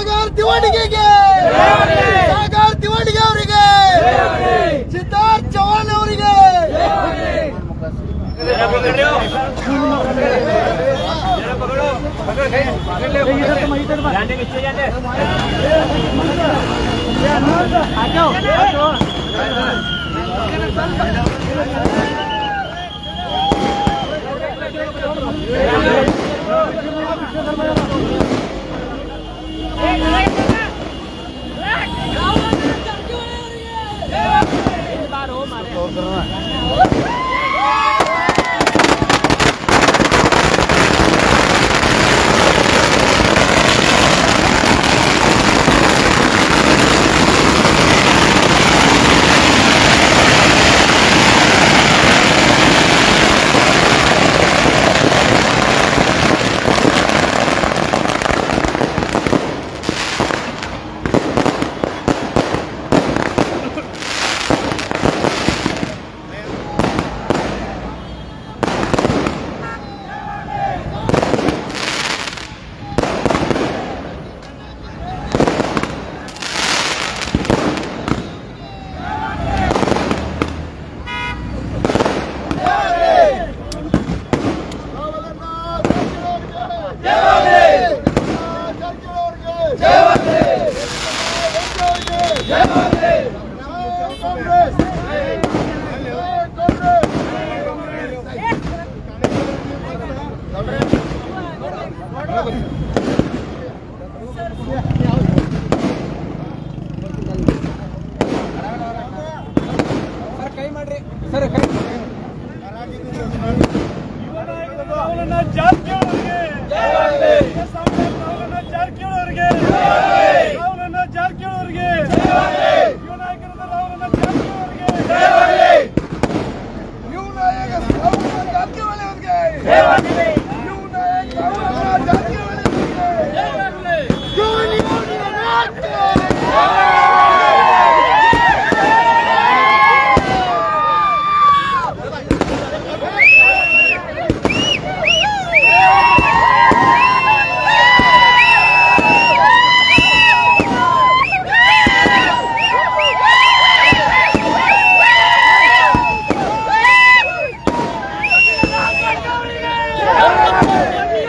ಸಾಗರ್ ತಿವಣಿಗೆಗೆ ಸಾಗರ್ ತಿವಣಿಗೆ ಅವರಿಗೆ ಸಿದ್ಧಾರ್ಥ್ ಚೌಹಾಣ್ ಅವರಿಗೆ आ जाओ Tara na. ರಾಹುಲಣ್ಣ ಜಾರಕಿಹೊಳಿಗೆ ರಾಹುಲಣ್ಣ ಜಾರಕಿಹೊಳಿಗೆ ರಾಹುಲಣ್ಣ ಜಾರಕಿಹೊಳಿಗೆ ಯುವ ನಾಯಕರಾದ ರಾಹುಲಣ್ಣ ಜಾರಕಿಹೊಳಿಗೆ ಯುವ ನಾಯಕ ರಾಹುಲ್ ಜಾರಕಿಹೊಳಿ ಅವರಿಗೆ ಯುವ ನಾಯಕ ರಾಹುಲ್ ಜಾರಕಿಹೊಳಿ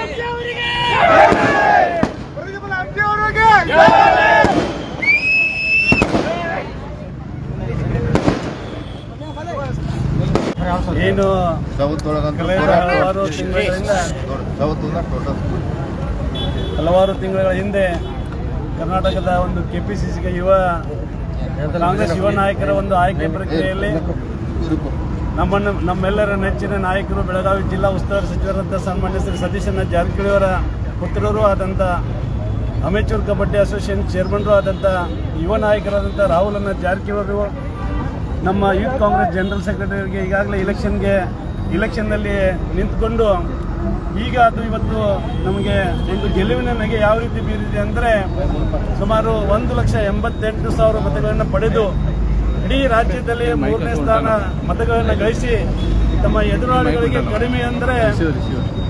ಅವರಿಗೆ ಪ್ರತಿಭಟನಾ ಅರ್ಜಿಯವರಿಗೆ ಏನು? ಹಲವಾರು ಹಲವಾರು ತಿಂಗಳ ಹಿಂದೆ ಕರ್ನಾಟಕದ ಒಂದು ಕೆಪಿಸಿಸಿಗೆ ಯುವ ಕಾಂಗ್ರೆಸ್ ಯುವ ನಾಯಕರ ಒಂದು ಆಯ್ಕೆ ಪ್ರಕ್ರಿಯೆಯಲ್ಲಿ ನಮ್ಮನ್ನು ನಮ್ಮೆಲ್ಲರ ನೆಚ್ಚಿನ ನಾಯಕರು ಬೆಳಗಾವಿ ಜಿಲ್ಲಾ ಉಸ್ತುವಾರಿ ಸಚಿವರಂತ ಸನ್ಮಾನ್ಯ ಶ್ರೀ ಸತೀಶ್ ಜಾರಕಿಹೊಳಿ ಅವರ ಪುತ್ರರು ಆದಂಥ ಅಮೆಚೂರ್ ಕಬಡ್ಡಿ ಅಸೋಸಿಯೇಷನ್ ಚೇರ್ಮನ್ರು ಆದಂಥ ಯುವ ನಾಯಕರಾದಂಥ ರಾಹುಲನ್ನು ಜಾರಕಿಹೊಳಿ ನಮ್ಮ ಯೂತ್ ಕಾಂಗ್ರೆಸ್ ಜನರಲ್ ಸೆಕ್ರೆಟರಿಗೆ ಈಗಾಗಲೇ ಇಲೆಕ್ಷನ್ಗೆ, ಇಲೆಕ್ಷನ್ನಲ್ಲಿ ನಿಂತ್ಕೊಂಡು ಈಗ ಅದು ಇವತ್ತು ನಮಗೆ ಒಂದು ಗೆಲುವಿನ ನಗೆ ಯಾವ ರೀತಿ ಬೀರಿದೆ ಅಂದರೆ ಸುಮಾರು ಒಂದು ಲಕ್ಷ ಎಂಬತ್ತೆಂಟು ಸಾವಿರ ಮತಗಳನ್ನು ಪಡೆದು ಇಡೀ ರಾಜ್ಯದಲ್ಲಿ ಮೂರನೇ ಸ್ಥಾನ ಮತಗಳನ್ನು ಗಳಿಸಿ ತಮ್ಮ ಎದುರಾಳಿಗಳಿಗೆ ಕಡಿಮೆ ಅಂದರೆ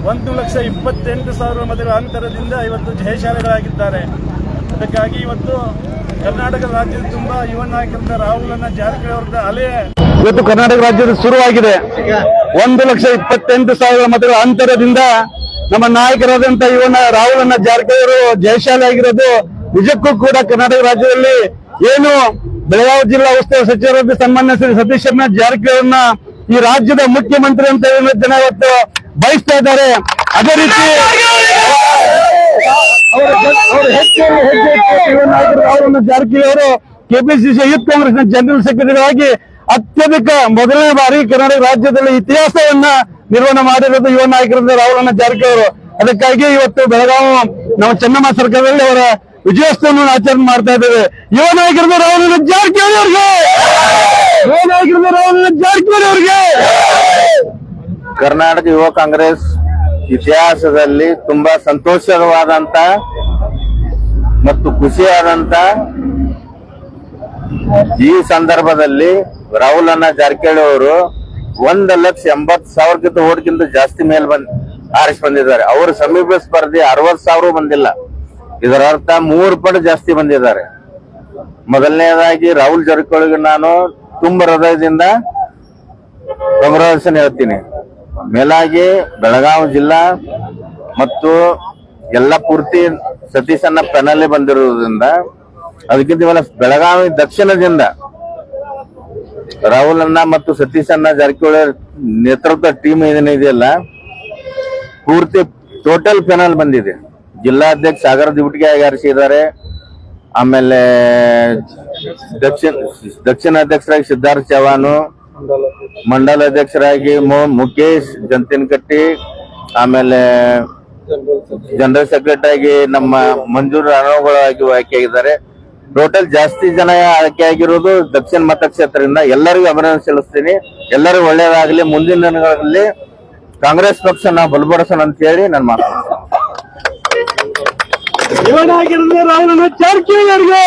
ಒಂದು ಲಕ್ಷ ಇಪ್ಪತ್ತೆಂಟು ಸಾವಿರ ಮತಗಳ ಅಂತರದಿಂದ ಇವತ್ತು ಜಯಶಾಲಿಗಳಾಗಿದ್ದಾರೆ ಅದಕ್ಕಾಗಿ ಇವತ್ತು ಕರ್ನಾಟಕ ರಾಜ್ಯದ ತುಂಬಾ ಯುವ ನಾಯಕರಿಂದ ರಾಹುಲನ್ನ ಜಾರಕಿಹೊಳಿ ಅವರ ಅಲೆ. ಇವತ್ತು ಕರ್ನಾಟಕ ರಾಜ್ಯದ ಶುರುವಾಗಿದೆ. ಒಂದು ಲಕ್ಷ ಇಪ್ಪತ್ತೆಂಟು ಸಾವಿರ ಮತಗಳ ಅಂತರದಿಂದ ನಮ್ಮ ನಾಯಕರಾದಂತ ಇವನ ರಾಹುಲನ್ನ ಜಾರಕಿಹೊಳಿ ಅವರು ಜಯಶಾಲಿ ಆಗಿರೋದು ನಿಜಕ್ಕೂ ಕೂಡ ಕರ್ನಾಟಕ ರಾಜ್ಯದಲ್ಲಿ ಏನು ಬೆಳಗಾವಿ ಜಿಲ್ಲಾ ಉಸ್ತುವಾರಿ ಸಚಿವರಾದ ಸನ್ಮಾನ್ಯ ಶ್ರೀ ಸತೀಶ್ ಶರ್ಮ ಜಾರಕಿಹೊಳಿ ಅವ್ರನ್ನ ಈ ರಾಜ್ಯದ ಮುಖ್ಯಮಂತ್ರಿ ಅಂತ ಏನು ಜನ ಇವತ್ತು ಬಯಸ್ತಾ ಇದ್ದಾರೆ. ಅದೇ ರೀತಿ ಅವರ ಜ- ಅವರ ಹೆಚ್ಚು ಹೆಜ್ಜೆ ಇಟ್ಟು ಯುವ ನಾಯಕರು ರಾಹುಲ್ ಜಾರಕಿಹೊಳಿ ಅವರು ಕೆಪಿಸಿಸಿ ಯೂತ್ ಕಾಂಗ್ರೆಸ್ನ ಜನರಲ್ ಸೆಕ್ರೆಟರಿ ಆಗಿ ಅತ್ಯಧಿಕ ಮೊದಲನೇ ಬಾರಿ ಕರ್ನಾಟಕ ರಾಜ್ಯದಲ್ಲಿ ಇತಿಹಾಸವನ್ನ ನಿರ್ವಹಣೆ ಮಾಡಿರೋದು ಯುವ ನಾಯಕರಾದ ರಾಹುಲ್ ಜಾರಕಿಹೊಳಿ ಅವರು. ಅದಕ್ಕಾಗಿ ಇವತ್ತು ಬೆಳಗಾವಿ ನಮ್ಮ ಚೆನ್ನಮ್ಮ ಸರ್ಕಾರದಲ್ಲಿ ಅವರ ವಿಜಯೋತ್ಸವವನ್ನು ಆಚರಣೆ ಮಾಡ್ತಾ ಇದ್ದೇವೆ. ಯುವ ನಾಯಕರಾದ ರಾಹುಲ್ ಜಾರಕಿಹೊಳಿ ಅವರಿಗೆ! ಕರ್ನಾಟಕ ಯುವ ಕಾಂಗ್ರೆಸ್ ಇತಿಹಾಸದಲ್ಲಿ ತುಂಬಾ ಸಂತೋಷವಾದಂತ ಮತ್ತು ಖುಷಿಯಾದಂತ ಈ ಸಂದರ್ಭದಲ್ಲಿ ರಾಹುಲ್ ಅನ್ನ ಜಾರಕಿಹೊಳಿ ಅವರು ಒಂದ್ ಲಕ್ಷ ಎಂಬತ್ ಸಾವಿರಕ್ಕಿಂತ ಓಟ್ಗಿಂತ ಜಾಸ್ತಿ ಮೇಲ್ ಬಂದ್, ಆರಿಸಿ ಬಂದಿದ್ದಾರೆ. ಅವರು ಸಮೀಪ ಸ್ಪರ್ಧೆ ಅರವತ್ ಸಾವಿರ ಬಂದಿಲ್ಲ. ಇದರ ಅರ್ಥ ಮೂರು ಪಟ್ಟು ಜಾಸ್ತಿ ಬಂದಿದ್ದಾರೆ. ಮೊದಲನೇದಾಗಿ ರಾಹುಲ್ ಜಾರಕಿಹೊಳಿಗೆ ನಾನು ತುಂಬ ಹೃದಯದಿಂದ ಗೌರವಿಸಲು ಹೇಳ್ತೀನಿ. ಮೇಲಾಗಿ ಬೆಳಗಾವಿ ಜಿಲ್ಲಾ ಮತ್ತು ಎಲ್ಲ ಪೂರ್ತಿ ಸತೀಶ್ ಅನ್ನ ಪೆನಲ್ಲಿ ಬಂದಿರುವುದರಿಂದ ಅದಕ್ಕಿಂತ ಇವೆಲ್ಲ ಬೆಳಗಾವಿ ದಕ್ಷಿಣದಿಂದ ರಾಹುಲ್ ಅಣ್ಣ ಮತ್ತು ಸತೀಶ್ ಅಣ್ಣ ಜಾರಕಿಹೊಳಿ ನೇತೃತ್ವ ಟೀಮ್ ಏನಿದೆಯಲ್ಲ ಪೂರ್ತಿ ಟೋಟಲ್ ಪೆನಲ್ ಬಂದಿದೆ. ಜಿಲ್ಲಾಧ್ಯಕ್ಷ ಸಾಗರ ದಿವಟಿಗೆ ಆರಿಸಿದ್ದಾರೆ ಆಮೇಲೆ ದಕ್ಷಿಣ ದಕ್ಷಿಣ ಅಧ್ಯಕ್ಷರಾಗಿ ಸಿದ್ಧಾರ್ಥ ಚವಾನು ಮಂಡಲ ಅಧ್ಯಕ್ಷರಾಗಿ ಮುಖೇಶ್ ಜಂತಿನಕಟ್ಟಿ, ಆಮೇಲೆ ಜನರಲ್ ಸೆಕ್ರೆಟರಿ ಆಗಿ ನಮ್ಮ ಮಂಜೂರು ಆಯ್ಕೆ ಆಯ್ಕೆಯಾಗಿದ್ದಾರೆ. ಟೋಟಲ್ ಜಾಸ್ತಿ ಜನ ಆಯ್ಕೆ ಆಗಿರೋದು ದಕ್ಷಿಣ ಮತಕ್ಷೇತ್ರದಿಂದ. ಎಲ್ಲರಿಗೂ ಅಭಿನಂದನೆ ಸಲ್ಲಿಸ್ತೀನಿ. ಎಲ್ಲರಿಗೂ ಒಳ್ಳೇದಾಗಲಿ. ಮುಂದಿನ ದಿನಗಳಲ್ಲಿ ಕಾಂಗ್ರೆಸ್ ಪಕ್ಷ ನಾವು ಬಲಪಡಿಸೋಣ ಅಂತ ಹೇಳಿ ನಾನು ಮಾತು. ಯುವ ನಾಯಕರಿಂದ ರಾಹುಲ್ ಜಾರಕಿಹೊಳಿ ಅವರಿಗೆ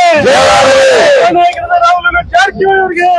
ಯುವ